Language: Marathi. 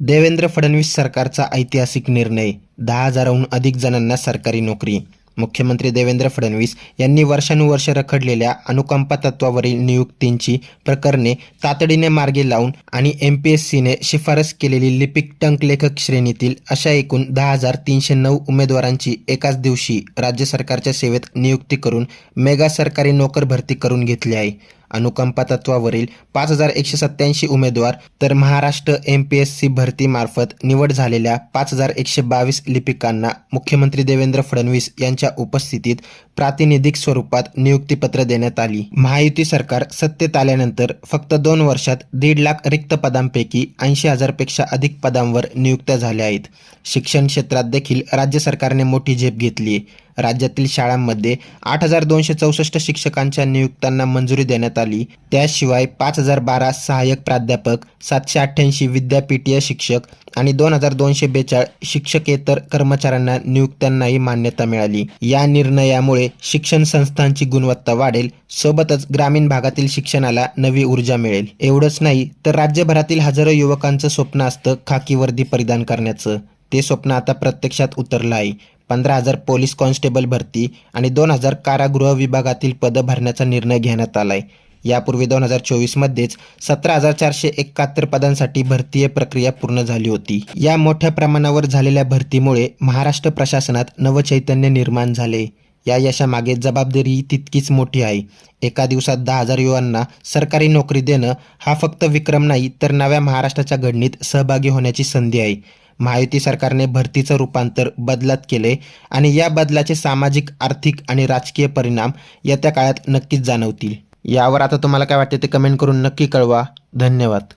देवेंद्र फडणवीस सरकारचा ऐतिहासिक निर्णय दहा हजाराहून अधिक जणांना सरकारी नोकरी. मुख्यमंत्री देवेंद्र फडणवीस यांनी वर्षानुवर्ष रखडलेल्या अनुकंपा तत्वावरील नियुक्तींची प्रकरणे तातडीने मार्गे लावून आणि एम पी एस सीने शिफारस केलेली लिपिक टंकलेखक श्रेणीतील अशा एकूण दहा हजार तीनशे नऊ उमेदवारांची एकाच दिवशी राज्य सरकारच्या सेवेत नियुक्ती करून मेगा सरकारी नोकर भरती करून घेतली आहे. अनुकंपा तत्वावरील पाच हजार एकशे सत्याऐंशी उमेदवार तर Maharashtra M P S C भरतीमार्फत निवड झालेल्या पाच हजार एकशे बावीस लिपिकांना मुख्यमंत्री देवेंद्र फडणवीस यांच्या उपस्थितीत प्रातिनिधिक स्वरूपात नियुक्तीपत्र देण्यात आली. महायुती सरकार सत्तेत आल्यानंतर फक्त दोन वर्षात दीड लाख रिक्त पदांपैकी ऐंशी हजारपेक्षा अधिक पदांवर नियुक्त्या झाल्या आहेत. शिक्षण क्षेत्रात देखील राज्य सरकारने मोठी झेप घेतली आहे. राज्यातील शाळांमध्ये आठ हजार दोनशे चौसष्ट शिक्षकांच्या नियुक्त्यांना मंजुरी देण्यात आली. त्याशिवाय पाच हजार बारा सहाय्यक प्राध्यापक सातशे अठ्ठ्याऐंशी विद्यापीठीय शिक्षक आणि दोन हजार दोनशे बेचाळीस शिक्षकेतर कर्मचाऱ्यांना नियुक्त्यांनाही मान्यता मिळाली. या निर्णयामुळे शिक्षण संस्थांची गुणवत्ता वाढेल. सोबतच ग्रामीण भागातील शिक्षणाला नवी ऊर्जा मिळेल. एवढंच नाही तर राज्यभरातील हजारो युवकांचं स्वप्न असतं खाकी वर्दी परिधान करण्याचं. ते स्वप्न आता प्रत्यक्षात उतरलं आहे. पंधरा हजार पोलीस कॉन्स्टेबल भरती आणि दोन हजार कारागृह विभागातील पदं भरण्याचा निर्णय घेण्यात आलाय. यापूर्वी दोन हजार चोवीसमध्येच सतरा हजार चारशे एकाहत्तर पदांसाठी भरतीय प्रक्रिया पूर्ण झाली होती. या मोठ्या प्रमाणावर झालेल्या भरतीमुळे महाराष्ट्र प्रशासनात नवचैतन्य निर्माण झाले. या यशामागे जबाबदारी तितकीच मोठी आहे. एका दिवसात दहा हजार युवांना सरकारी नोकरी देणं हा फक्त विक्रम नाही तर नव्या महाराष्ट्राच्या घडणीत सहभागी होण्याची संधी आहे. महायुती सरकारने भरतीचं रूपांतर बदलात केले आणि या बदलाचे सामाजिक आर्थिक आणि राजकीय परिणाम येत्या काळात नक्कीच जाणवतील. यावर आता तुम्हाला काय वाटते ते कमेंट करून नक्की कळवा. धन्यवाद.